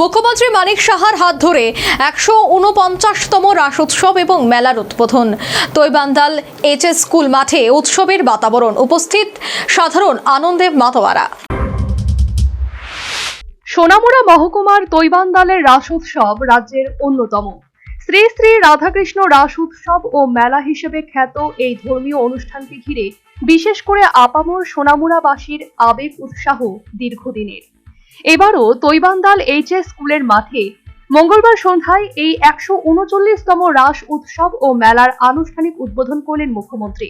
মুখ্যমন্ত্রী মানিক সাহার হাত ধরে একশো উনপঞ্চাশতম রাস উৎসব এবং মেলার উদ্বোধন। তৈবান্দাল এইচএস স্কুল মাঠে উৎসবের বাতাবরণ। উপস্থিত সাধারণ আনন্দে মাতোয়ারা। সোনামুড়া মহকুমার তৈবান্দালের রাস উৎসব রাজ্যের অন্যতম। শ্রী শ্রী রাধাকৃষ্ণ রাস উৎসব ও মেলা হিসেবে খ্যাত এই ধর্মীয় অনুষ্ঠানকে ঘিরে বিশেষ করে আপামর সোনামুড়াবাসীর আবেগ উৎসাহ দীর্ঘদিনের। এবারও তৈবান্দাল এইচএস স্কুলের মাঠে মঙ্গলবার সন্ধ্যায় এই একশো উনচল্লিশতম রাস উৎসব ও মেলার আনুষ্ঠানিক উদ্বোধন করলেন মুখ্যমন্ত্রী।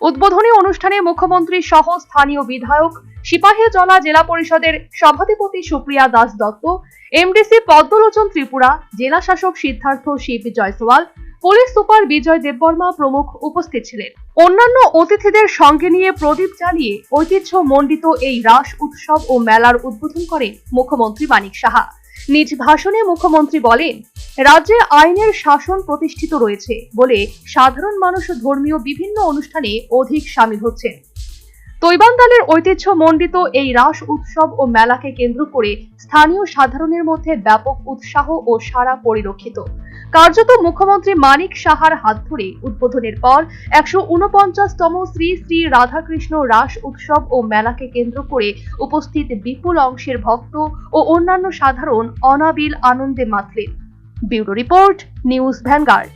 উদ্বোধনী অনুষ্ঠানে মুখ্যমন্ত্রী সহ স্থানীয় বিধায়ক সিপাহীজলা জেলা পরিষদের সভাধিপতি সুপ্রিয়া দাস দত্ত, এমডিসি পদ্মলোচন ত্রিপুরা, জেলা শাসক সিদ্ধার্থ শিব জয়সওয়াল পুলিশ সুপার বিজয় দেববর্মা প্রমুখ উপস্থিত ছিলেন। অন্যান্য অতিথিদের সঙ্গে নিয়ে প্রদীপ জ্বালিয়ে ঐতিহ্য মণ্ডিত এই রাস উৎসব ও মেলার উদ্বোধন করেন মুখ্যমন্ত্রী মানিক সাহা। নিজ ভাষণে মুখ্যমন্ত্রী বলেন, রাজ্যে আইনের শাসন প্রতিষ্ঠিত রয়েছে বলে সাধারণ মানুষ ধর্মীয় বিভিন্ন অনুষ্ঠানে অধিক সামিল হচ্ছেন। তৈবান্দালের ঐতিহ্য মণ্ডিত এই রাস উৎসব ও মেলাকে কেন্দ্র করে স্থানীয় সাধারণের মধ্যে ব্যাপক উৎসাহ ও সাড়া পরিলক্ষিত। কার্যত মুখ্যমন্ত্রী মানিক সাহার হাত ধরে উদ্বোধনের পর একশো উনপঞ্চাশতম শ্রী শ্রী রাধাকৃষ্ণ রাস উৎসব ও মেলাকে কেন্দ্র করে উপস্থিত বিপুল অংশের ভক্ত ও অন্যান্য সাধারণ অনাবিল আনন্দে মাতলেন। Bureau report, news vanguard.